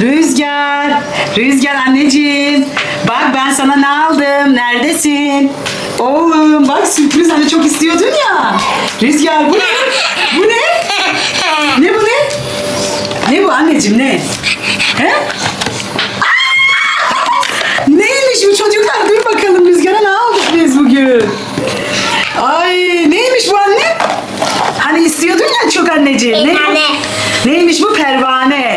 Rüzgar. Rüzgar anneciğim. Bak ben sana ne aldım. Neredesin? Oğlum bak sürpriz hani çok istiyordun ya. Rüzgar bu ne? Bu ne? Ne bu ne? Ne bu anneciğim ne? He? Neymiş bu çocuklar? Dur bakalım Rüzgar'a ne aldık biz bugün? Ay neymiş bu anne? Hani istiyordun ya çok anneciğim. Ne? Neymiş bu pervane?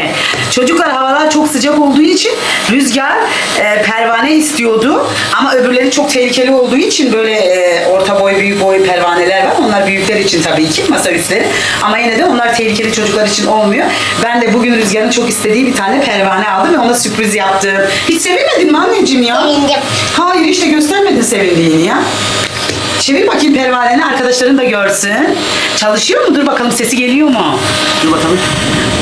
Çocuklar havalar çok sıcak olduğu için Rüzgar e, pervane istiyordu. Ama öbürleri çok tehlikeli olduğu için böyle e, orta boy, büyük boy pervaneler var. Onlar büyükler için tabii ki masa üstleri. Ama yine de onlar tehlikeli çocuklar için olmuyor. Ben de bugün Rüzgar'ın çok istediği bir tane pervane aldım ve ona sürpriz yaptım. Hiç sevinmedin mi anneciğim ya? Sevindim. Hayır işte göstermedin sevindiğini ya. Çevir bakayım pervaneni arkadaşların da görsün. Çalışıyor mu? Dur bakalım sesi geliyor mu? Dur bakalım.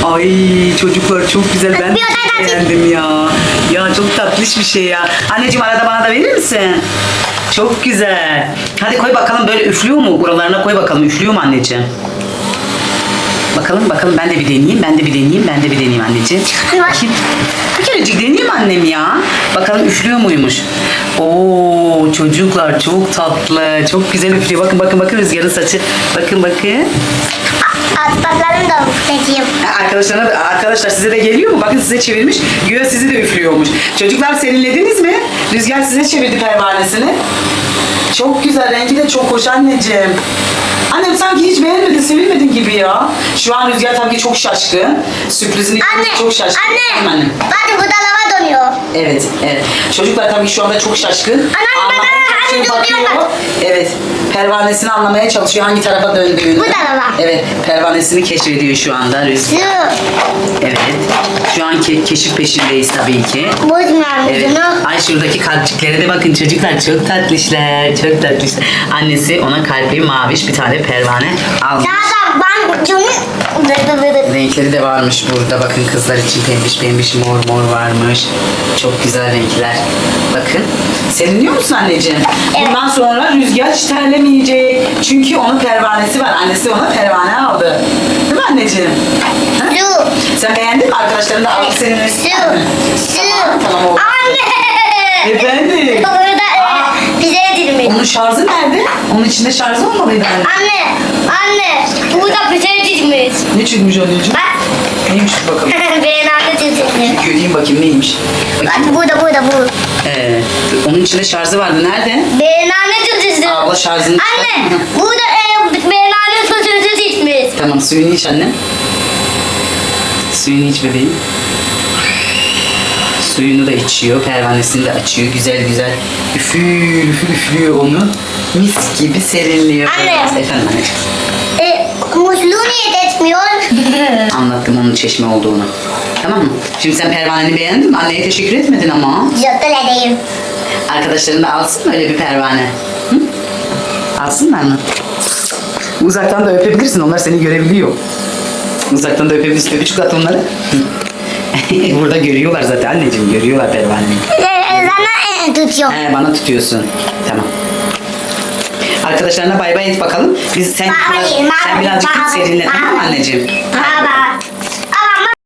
Ay çocuklar çok güzel. Ben Bir oda çok da- beğendim ya. Ya çok tatlış bir şey ya. Anneciğim arada bana da verir misin? Çok güzel. Hadi koy bakalım böyle üflüyor mu? Buralarına koy bakalım. Üflüyor mu anneciğim? Bakalım bakalım ben de bir deneyeyim. Ben de bir deneyeyim. Ben de bir deneyeyim anneciğim. Bakayım. Bir kerecik deneyeyim annem ya. Bakalım üflüyor muymuş? Oo çocuklar çok tatlı. Çok güzel üflüyor. Bakın bakın bakın rüzgarın saçı. Bakın bakın. Aslanlarım da Arkadaşlarına da- arkadaşlar size de geliyor mu? Bakın size çevirmiş. Güya sizi de üflüyormuş. Çocuklar serinlediniz mi? Rüzgar size çevirdi pervanesini. Çok güzel. Rengi de çok hoş anneciğim. Annem sanki hiç beğenmedin, sevilmedin gibi ya. Şu an Rüzgar tabii ki çok şaşkın. Sürprizini Anne, çok şaşkın. Anne. annem. Bak burada donuyor. Evet, evet. Çocuklar tabii şu anda çok şaşkın. Anam, Anlamaya bana çalışıyor, bakıyor. Evet, pervanesini anlamaya çalışıyor hangi tarafa döndüğünü. Bu tarafa. Evet, pervanesini keşfediyor şu anda Rüzgar. Evet. An ke- keşif peşindeyiz tabii ki. Bozmuyorum Evet. Ay şuradaki kalpçiklere de bakın çocuklar çok tatlışlar. Çok tatlışlar. Annesi ona kalpli maviş bir tane pervane almış. Zaten ben canım... Renkleri de varmış burada. Bakın kızlar için pembiş pembiş mor mor varmış. Çok güzel renkler. Bakın. Seviniyor musun anneciğim? Evet. Bundan sonra rüzgar hiç terlemeyecek. Çünkü onun pervanesi var. Annesi ona pervane aldı. Değil mi anneciğim? Ha? Su. Sen beğendin mi? Arkadaşların da aldı senin Su. Su. Tamam, oldu. Anne. Efendim? Burada e, bize edilmiş. Onun şarjı nerede? Onun içinde şarjı olmalıydı anne. Anne. Anne. Burada bize edilmiş. Ne çıkmış anneciğim? Bak. Neymiş bakalım. Ben anne edilmiş. Göreyim bakayım neymiş. Bakayım. Bak burada burada bu. Ee, onun içinde şarjı vardı. Nerede? Ben anne edilmiş. Abla şarjını Anne. Burada e, anne edilmiş. Tamam suyunu iç anne. Suyunu iç bebeğim. Suyunu da içiyor. Pervanesini de açıyor. Güzel güzel. Üfür üfür üflüyor onu. Mis gibi serinliyor. Anne. Efendim anneciğim. E, musluğu niye etmiyor? Anlattım onun çeşme olduğunu. Tamam mı? Şimdi sen pervaneni beğendin mi? Anneye teşekkür etmedin ama. Çok edeyim. Arkadaşların da alsın mı öyle bir pervane? Hı? Alsınlar mı? Uzaktan da öpebilirsin. Onlar seni görebiliyor. Uzaktan da öpebilirsin. Öpücük at onları. Burada görüyorlar zaten anneciğim. Görüyorlar pervaneyi. Sana e, tutuyor. He, bana tutuyorsun. Tamam. Arkadaşlarına bay bay et bakalım. Biz sen, Bay bay, biraz, sen bay birazcık bay, git serinle bay tamam mı bay. anneciğim? Bye bye.